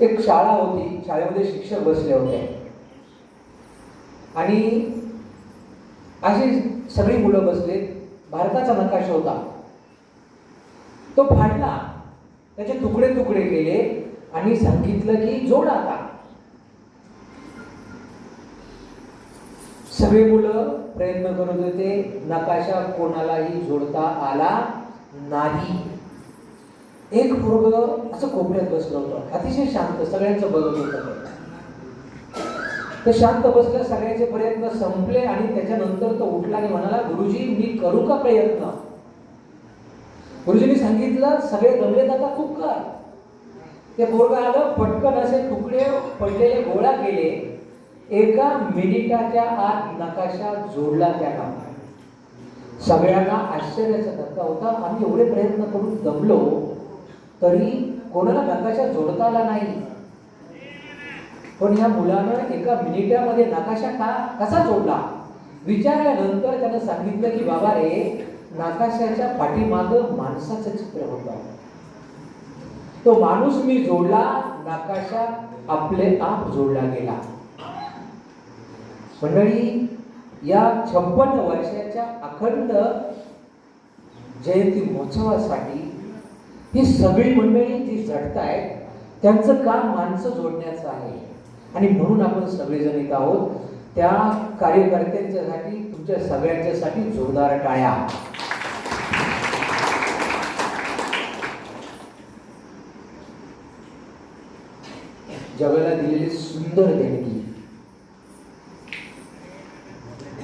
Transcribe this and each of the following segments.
एक शाळा होती. शाळेमध्ये शिक्षक बसले होते आणि अशी सगळी मुलं बसले. भारताचा नकाशा होता. तो फाडला त्याचे तुकडे तुकडे केले आणि सांगितलं की जोड आता. सगळे मुलं प्रयत्न करत होते. नकाशा कोणालाही जोडता आला नाही. एक पोरग असं कोपऱ्यात बसलं होतं. अतिशय शांत सगळ्यांचं बघत होतं ते. शांत बसलं सगळ्यांचे प्रयत्न संपले आणि त्याच्यानंतर तो उठला आणि म्हणाला गुरुजी मी करू का प्रयत्न? गुरुजींनी सांगितलं सगळे दमले जाता तू कर. ते पोरगा आलं पटकन असे तुकडे पडलेले गोळा केले. एका मिनिटाच्या आत नकाशा जोडला त्या त्याला सगळ्यांना आश्चर्याचा धक्का होता. आम्ही एवढे प्रयत्न करून दमलो. तरी कोणाला नकाशा जोडता आला नाही. पण या मुलानं एका मिनिटामध्ये नकाशा का कसा जोडला विचारल्यानंतर त्यानं सांगितलं की बाबा रे नकाशाच्या पाठीमागं माणसाचं चित्र होतं. तो माणूस मी जोडला नकाशा आपले आप जोडला गेला. मंडळी या छप्पन्न वर्षाच्या अखंड जयंती महोत्सवासाठी ही सगळी मंडळी जी झटतायत त्यांचं काम माणसं जोडण्याचं आहे. आणि म्हणून आपण सगळेजण येत आहोत त्या कार्यकर्त्यांच्यासाठी तुमच्या सगळ्यांच्यासाठी जोरदार टाळ्या. जगाला दिलेली सुंदर देणगी.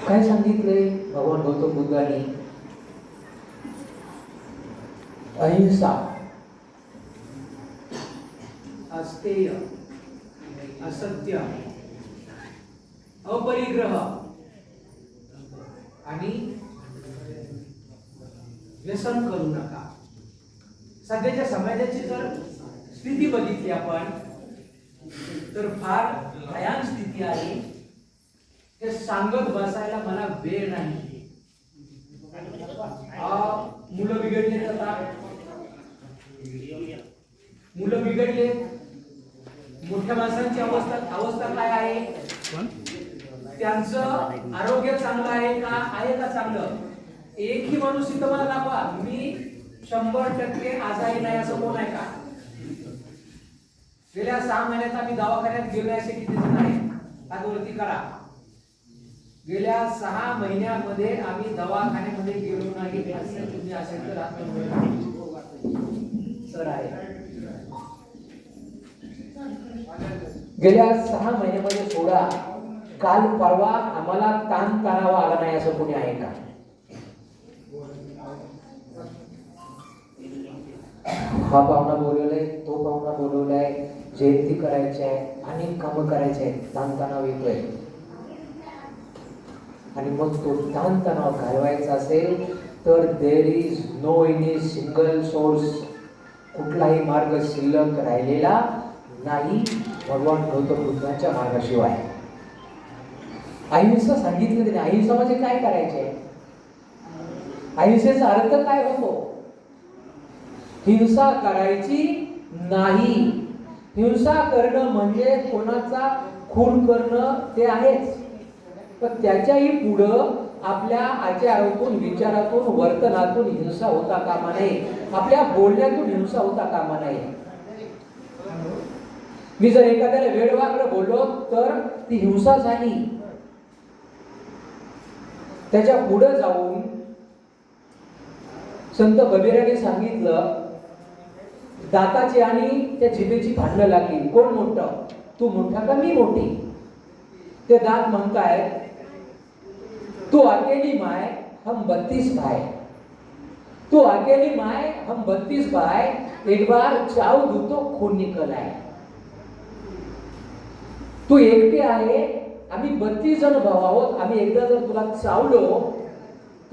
काय सांगितलंय भगवान गौतम बुद्धांनी? अहिंसा. अस्तेय असत्य. अपरिग्रह. आणि व्यसन करू नका. सध्याच्या समाजाची जर स्थिती बघितली आपण तर फार भयान स्थिती आहे. हे सांगत बसायला मला वेळ नाही. मुलं बिघडले आता. मुलं बिघडले मोठ्या माणसांची अवस्था अवस्था काय आहे? त्यांचं आरोग्य चांगलं आहे का? आहे का चांगलं? एकही माणूस इथं मला दाखवा. मी शंभर टक्के आजारी नाही असं कोण आहे का? गेल्या सहा महिन्यात आम्ही दवाखान्यात गेलो असे किती जण आहे हातवरती करा. गेल्या सहा महिन्यामध्ये आम्ही दवाखान्यामध्ये गेलो नाही. असे तुम्ही असेल तर हात सर आहे. गेल्या सहा महिन्यामध्ये सोडा. काल परवा आम्हाला ताण तणावा आला नाही असं कोणी आहे का? हा पाहुणा बोलवलाय तो पाहुणा बोलवलाय जयंती करायची आहे अनेक कामं करायचे आहेत. ताणतणाव येतोय. आणि मग तो ताणतणाव घालवायचा असेल तर there is no any single source कुठलाही मार्ग शिल्लक राहिलेला नाही. भगवान गौतम बुद्धाच्या मार्गाशिवाय अहिंसा सांगितलं त्याने अहिंसा म्हणजे काय करायचे अहिंसेचा अर्थ काय होतो? हिंसा करायची नाही. हिंसा करणं म्हणजे कोणाचा खून करणं ते आहेच. पण त्याच्याही पुढं आपल्या आचारातून विचारातून वर्तनातून हिंसा होता कामा नये. आपल्या बोलण्यातून हिंसा होता कामा नये. मी जर एखाद्याला वेडवाकडे बोललो तर ती हिंसा झाली. त्याच्या पुढे जाऊन संत कबीराने सांगितलं दाताची आणि त्या जिभेची भांडणं लागली. कोण मोठं? तू मोठा का मी मोठी? ते दात म्हणताय तू अकेली माय हम बत्तीस भाई तू अकेली माय हम बत्तीस भाई एक बार चाव धुतो खून निकल आहे तू एकटे आहे आम्ही बत्तीस जण भाऊ आहोत आम्ही एकदा जर तुला चावलो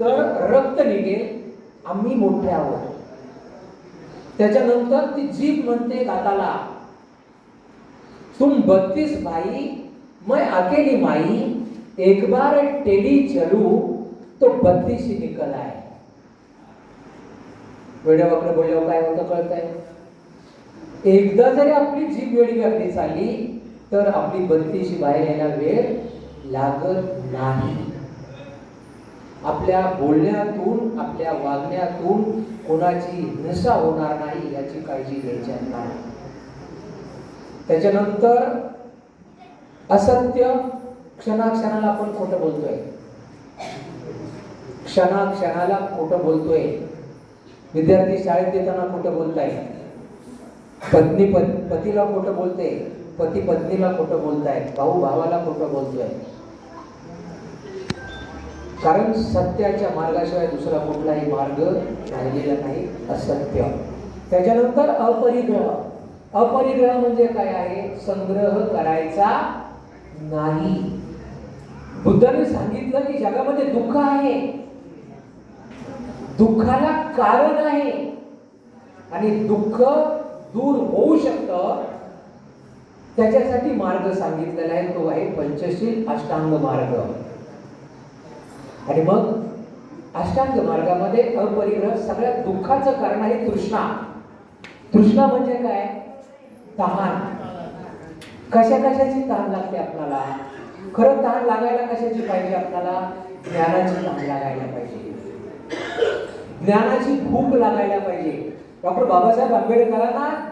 तर रक्त निघेल आम्ही मोठे आहोत. त्याच्यानंतर ती जीभ म्हणते दाताला तुम बत्तीस भाई मैं अकेली माई एक बार टेली चलू तो बत्तीशी निकल आहे वेड्या वाकडे बोलल्यावर काय होतं कळत आहे एकदा जरी आपली जीभ वेळी व्यक्ती चालली तर आपली बत्तीशी बाहेर यायला वेळ लागत नाही. आपल्या बोलण्यातून आपल्या वागण्यातून कोणाची हिंसा होणार नाही याची काळजी घ्यायची नाही त्याच्यानंतर असत्य क्षणाक्षणाला आपण खोटं बोलतोय. क्षणाक्षणाला खोटं बोलतोय. विद्यार्थी शाळेत येताना खोटं बोलताय पत्नी पत पतीला खोटं बोलते पती पत्नीला खोटं बोलताय भाऊ भावाला खोटं बोलतोय. कारण सत्याच्या मार्गाशिवाय दुसरा कुठलाही मार्ग राहिलेला नाही असत्य. त्याच्यानंतर अपरिग्रह. अपरिग्रह म्हणजे काय आहे? संग्रह करायचा नाही. बुद्धाने सांगितलं की जगामध्ये दुःख आहे. दुःखाला कारण आहे. आणि दुःख दूर होऊ शकतं. त्याच्यासाठी मार्ग सांगितलेला आहे तो आहे पंचशील अष्टांग मार्ग. आणि मग अष्टांग मार्गामध्ये अपरिग्रह सगळ्यात दुःखाचं कारण आहे तृष्णा. तृष्णा म्हणजे काय? तहान. कशा कशाची तहान लागते आपल्याला? खरं तहान लागायला कशाची पाहिजे आपल्याला? ज्ञानाची तहान लागायला पाहिजे. ज्ञानाची भूक लागायला पाहिजे. डॉक्टर बाबासाहेब आंबेडकरांना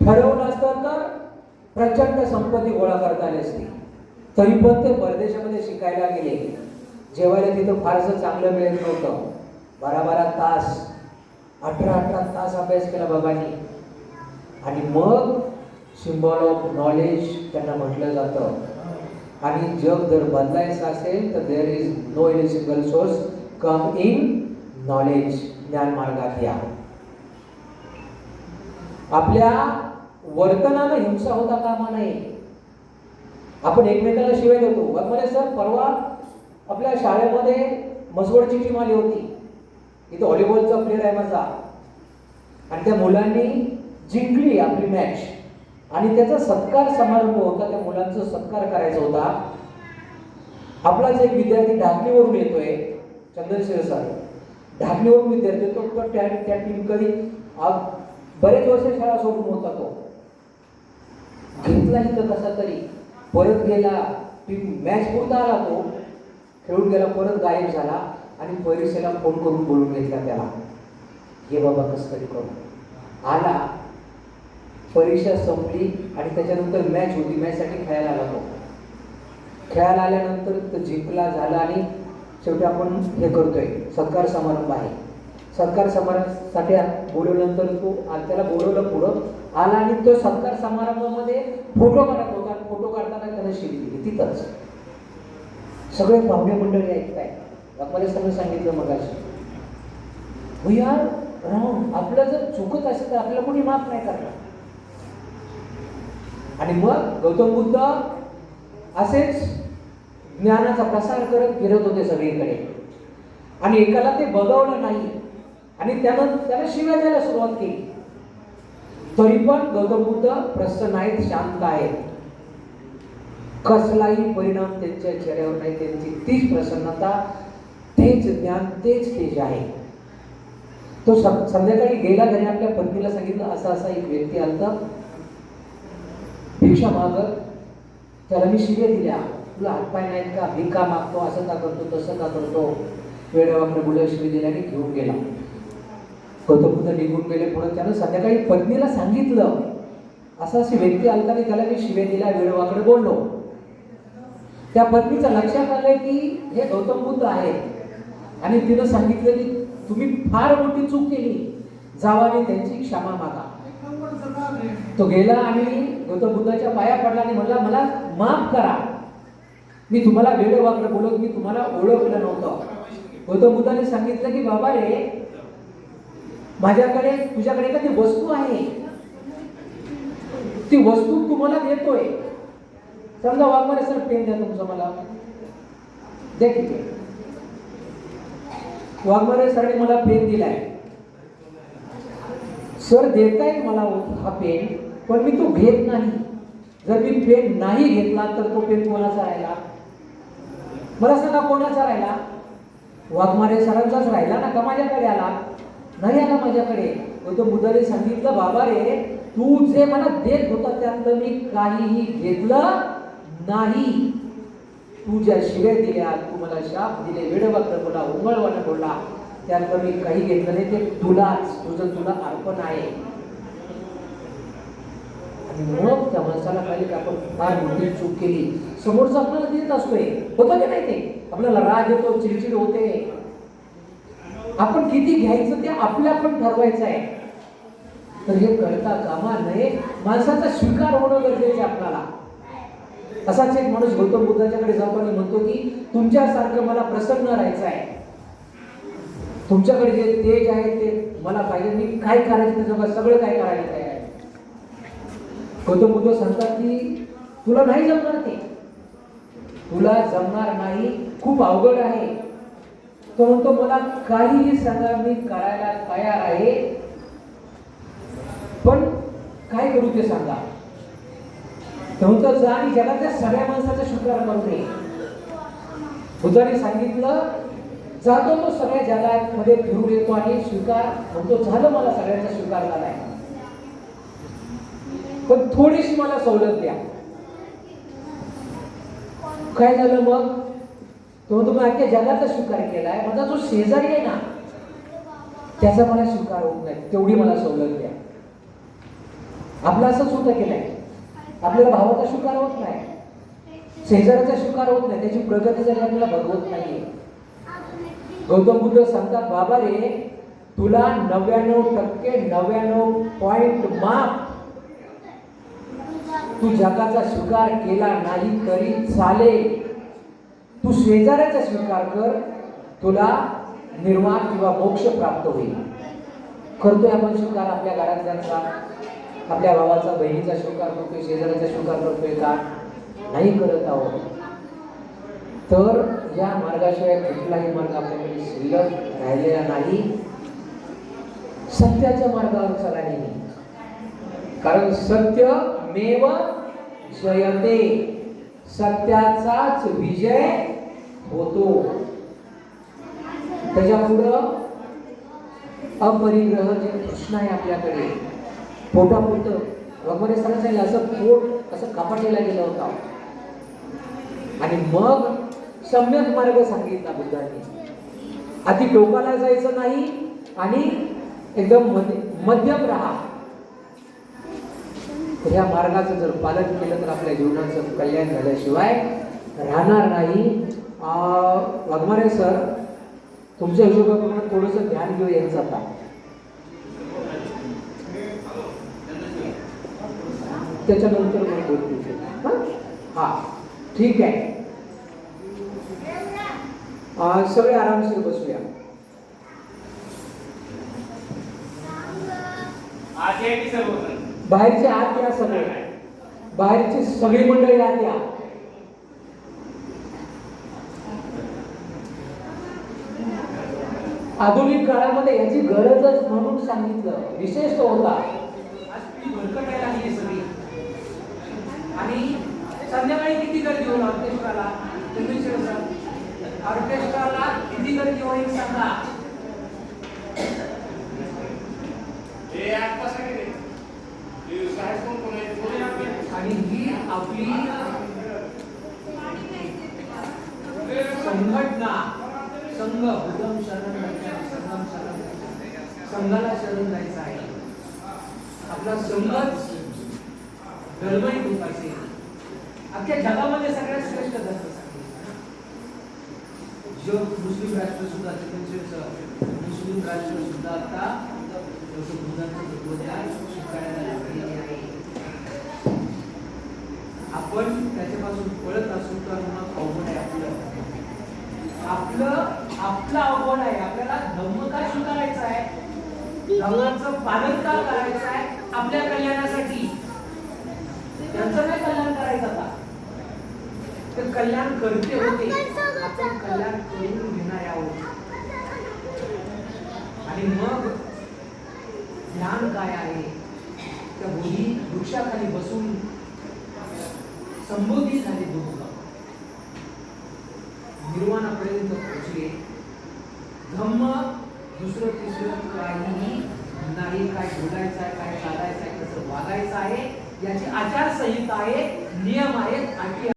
ठरवलं असतं तर प्रचंड संपत्ती गोळा करता आली असती तरी पण ते परदेशामध्ये शिकायला गेले. जेवायला तिथं फारसं चांगलं मिळत नव्हतं. बारा बारा तास अठरा अठरा तास अभ्यास केला बाबांनी. आणि मग सिम्बॉल ऑफ नॉलेज त्यांना म्हटलं जातं. आणि जग जर बदलायचं असेल तर there is no in single source come in knowledge ज्ञान मार्गात या. आपल्या वर्तनानं हिंसा होता कामा नये. आपण एकमेकाला शिवाय देतो. वाघमारे सर परवा आपल्या शाळेमध्ये मसवडची टीम आली होती. इथं व्हॉलीबॉलचा प्लेअर आहे माझा. आणि त्या मुलांनी जिंकली आपली मॅच आणि त्याचा सत्कार समारंभ होता. त्या मुलांचा सत्कार करायचा होता. आपलाच एक विद्यार्थी ढाकणीवरून येतोय चंद्रशेखर सर ढाकणीवरून विद्यार्थी येतो. तो त्या टीम कधी बरेच वर्ष शाळा सोडून होता तो. घेतला इथं कसा तरी परत गेला टीम मॅच पुरता आला तो खेळून गेला परत गायब झाला आणि परीक्षेला फोन करून बोलून घेतला त्याला. हे बाबा कसं तरी करू. आला. परीक्षा संपली आणि त्याच्यानंतर मॅच होती. मॅचसाठी खेळायला आला तो. खेळायला आल्यानंतर जिंकला झाला आणि शेवटी आपण हे करतोय. सत्कार समारंभ आहे. सत्कार समारंभासाठी बोलवल्यानंतर तो त्याला बोलवलं पुढं. आला आणि तो सत्कार समारंभामध्ये फोटो काढत होता फोटो काढताना त्याला शिवी दिली तिथंच. सगळे पाहुणे मंडळी ऐकताय. आपल्याला सगळं सांगितलं मगाशी. वी आर रॉंग आपलं जर चुकत असेल तर आपल्याला कोणी माफ नाही करणार. आणि मग गौतम बुद्ध असेच ज्ञानाचा प्रसार करत फिरत होते सगळीकडे. आणि एकाला ते बघवलं नाही. आणि त्यानं त्याला शिव्या द्यायला सुरुवात केली. तरी पण गौतम बुद्ध प्रसन्न आहेत शांत आहेत. कसलाही परिणाम त्यांच्या चेहऱ्यावर नाही त्यांची तीच प्रसन्नता तेच ज्ञान तेच तेज आहे. तो संध्याकाळी गेला घरी आपल्या पत्नीला सांगितलं असा असा एक व्यक्ती आलता. भिक्षा माग त्याला मी शिव्या दिल्या. तुला हातपाय नाहीत का? भिका मागतो असं का करतो तसं का करतो? वेळेवाकडे मुलं शिवी दिल्याने घेऊन गेला. गौतम बुद्ध निघून गेले पुढे. त्यानं संध्याकाळी पत्नीला सांगितलं. असं अशी व्यक्ती आलता त्याला मी शिव्या दिल्या वेळेवाकडे बोललो. त्या पत्नीचं लक्षात आलंय की हे गौतम बुद्ध आहेत. आणि तिनं सांगितलं की तुम्ही फार मोठी चूक केली. जावाने आणि त्यांची क्षमा मागा. तो गेला आणि गौतम बुद्धाच्या पाया पडला आणि म्हणला मला माफ करा. मी तुम्हाला वेळ वाकडं बोलत मी तुम्हाला ओळखलं नव्हतं. गौतम बुद्धाने सांगितलं की बाबा रे माझ्याकडे तुझ्याकडे एखादी वस्तू आहे. ती वस्तू तुम्हाला देतोय. समजा वाघमारे सर पेन द्या तुमचं मला. देख वाघमारे सरांनी मला पेन दिलाय. सर देतायत मला हा पेन पण मी तो घेत नाही. जर मी पेन नाही घेतला तर तो पेन कोणाचा राहिला? मला सांगा कोणाचा राहिला? वाघमारे सरांचाच राहिला ना का माझ्याकडे आला? नाही आला माझ्याकडे. तो तो बुद्धाने सांगितलं बाबा रे तू जे मला देत होता त्यातलं मी काहीही घेतलं नाही. तू ज्या शिव्या दिल्या तू मला शाप दिले वेडवक्र बोला उंगळवाना बोलला त्यातलं मी काही घेतलं नाही ते तुलाच तुझं तुला अर्पण आहे. आणि मग त्या माणसाला काही की आपण फार मोठी चूक केली. समोरचा आपल्याला देत असतोय. होतं की नाही ते? आपल्याला राग येतो चिडचिड होते. आपण किती घ्यायचं ते आपल्या पण ठरवायचं आहे. तर हे करता कामा नये. माणसाचा स्वीकार होणं गरजेचं आपल्याला. असाच एक माणूस गौतम बुद्धाच्याकडे जातो आणि म्हणतो की तुमच्यासारखं मला प्रसन्न राहायचं आहे. तुमच्याकडे जे तेज आहे ते मला पाहिजे. मी काय करायचं त्याचं सगळं काय करायला तयार आहे? गौतम बुद्ध सांगतात की तुला नाही जमणार ते. तुला जमणार नाही. खूप अवघड आहे. तो म्हणतो मला काहीही सांगा मी करायला तयार आहे. पण काय करू ते सांगा. म्हणतो जा आणि जगातल्या सगळ्या माणसाचा स्वीकार करू नये बुद्धाने सांगितलं जातो तो सगळ्या जगात मध्ये फिरून येतो आणि स्वीकार म्हणतो झालं मला सगळ्यांचा स्वीकार झालाय. पण थोडीशी मला सवलत द्या. काय झालं मग? तो म्हणतो मी अख्ख्या जगाचा स्वीकार आहे माझा जो शेजारी आहे ना त्याचा मला स्वीकार होत नाही. तेवढी मला सवलत द्या. आपलं असंच होतं केलंय आपल्याला भावाचा स्वीकार होत नाही. शेजाऱ्याचा स्वीकार होत नाही. त्याची प्रगती जरी आपल्याला भगवत नाहीये. गौतम बुद्ध सांगतात बाबा रे तुला नव्याण्णव टक्के नव्याण्णव पॉइंट माफ तू जगाचा स्वीकार केला नाही तरी चालेल. तू शेजाऱ्याचा स्वीकार कर तुला निर्वाण किंवा मोक्ष प्राप्त होईल. करतोय आपण स्वीकार आपल्या घरातल्यांचा आपल्या भावाचा बहिणीचा स्वीकार करतोय शेजाऱ्याचा स्वीकार करतोय का? नाही करत आहोत. तर या मार्गाशिवाय कुठलाही मार्ग आपल्याकडे शिल्लक राहिलेला नाही. सत्याच्या मार्गावर चला नाही कारण सत्य मेव जयते. सत्याचाच विजय होतो. त्याच्या पुढं अपरिग्रह जे कृष्ण आहे आपल्याकडे पोटापुरतं. भगवान सरांनी सांगितलं असं पोट असं कपाटलेला गेलं होता. आणि मग सम्यक मार्ग सांगितला बुद्धांनी. अति टोकाला जायचं नाही आणि एकदम मध्यम राहा. ह्या या मार्गाचं जर पालन केलं तर आपल्या जीवनाचं कल्याण झाल्याशिवाय राहणार नाही. वाघमारे सर तुमच्या हिशोबाप्रमाणे थोडंसं ध्यान घेऊ यांचं आता त्याच्यानंतर मला बोलतील हा? ठीक आहे. सगळे आरामशीर बसूया. बाहेरचे आत या सगळे. बाहेरची सगळी मंडळी आत या. आधुनिक काळामध्ये याची गरजच म्हणून सांगितलं. विशेष तो होता. आज ती भरकटायला लागली सगळी. आणि संध्याकाळी किती गर्दी होईल ऑर्केस्ट्राला? सर ऑर्केस्ट्राला किती गर्दी होईल सांगा. आणि ही आपली संघटना संघ उदम शरण संघाला शरण जायचं आहे. आपला संघच गलबईत होत असेल अख्ख्या जगामध्ये सगळ्यात श्रेष्ठ धर्म जग मुस्लिम राष्ट्र सुद्धा चिकनशेरचं मुस्लिम राष्ट्र सुद्धा आता जसं बुद्धांचं तत्वज्ञान शिकायला लागलेले आहे. आपण त्याच्यापासून पळत असू तर मग अवघड आहे आपलं. आपलं आपलं अवघड आहे. आपल्याला धम्म का स्वीकारायचं आहे. धर्माचं पालन का करायचं आहे आपल्या कल्याणासाठी. त्यांचं काय कल्याण करायचं आता. तर कल्याण करते होते. आपण कल्याण करून घेणार आहोत. आणि मग ध्यान काय आहे? त्या बोधी वृक्षाखाली बसून संबोधी झाले दोघ निर्वाणापर्यंत पोहोचले. धम्म दुसरं तिसरं काहीही नाही काय बोलायचं आहे काय चालायचं आहे कसं वागायचं आहे याची आचारसंहिता आहे नियम आहेत अटी